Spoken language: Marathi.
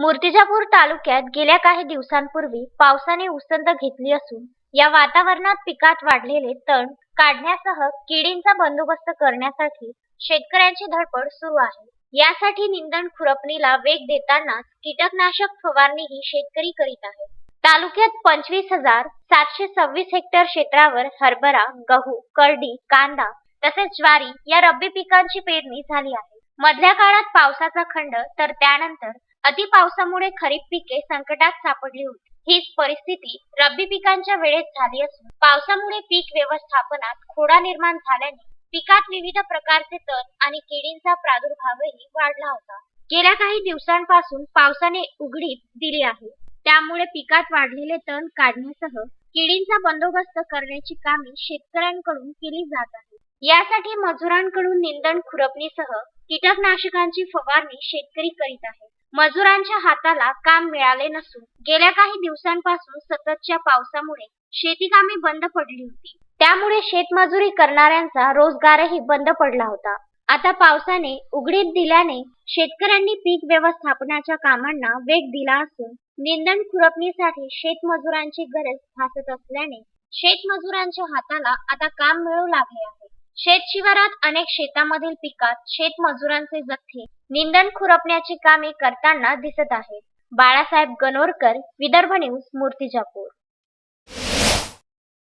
मूर्तिजापूर तालुक्यात गेल्या काही दिवसांपूर्वी पावसाने उसंत घेतली असून या वातावरणात पिकात वाढलेले तण काढण्यासह किडींचा बंदोबस्त करण्यासाठी शेतकऱ्यांची धडपड सुरू आहे. यासाठी निंदण खुरपणीला वेग देतानाच कीटकनाशक फवारणीही शेतकरी करीत आहे तालुक्यात पंचवीस हजार सातशे सव्वीस हेक्टर क्षेत्रावर हरभरा गहू करडी कांदा तसेच ज्वारी या रब्बी पिकांची पेरणी झाली आहे. मधल्या काळात पावसाचा खंड तर त्यानंतर अति पावसामुळे खरीप पिके संकटात सापडली होती. हीच परिस्थिती रब्बी पिकांच्या वेळेत झाली असून पावसामुळे पीक व्यवस्थापनात खोडा निर्माण झाल्याने पिकात विविध प्रकारचे तण आणि किडींचा प्रादुर्भावही वाढला होता. गेल्या काही दिवसांपासून पावसाने उघडीप दिली आहे. त्यामुळे पिकात वाढलेले तण काढण्यासह किडींचा बंदोबस्त करण्याची कामे शेतकऱ्यांकडून केली जात आहे यासाठी मजुरांकडून निंदण खुरपणीसह कीटकनाशकांची फवारणी शेतकरी करीत आहे मजुरांच्या हाताला काम मिळाले नसून गेल्या काही दिवसांपासून सततच्या पावसामुळे शेती कामे बंद पडली होती. त्यामुळे शेतमजुरी करणाऱ्यांचा रोजगारही बंद पडला होता. आता पावसाने उघडीत दिल्याने शेतकऱ्यांनी पीक व्यवस्थापनाच्या कामांना वेग दिला असून निंदण खुरपणीसाठी शेतमजुरांची गरज भासत असल्याने शेतमजुरांच्या हाताला आता काम मिळू लागले आहे. शेतशिवारात अनेक शेतामधील पिकात शेतमजुरांचे जथ्थे निंदण खुरपण्याची कामे करताना दिसत आहेत. बाळासाहेब गणोरकर विदर्भ न्यूज मूर्तिजापूर.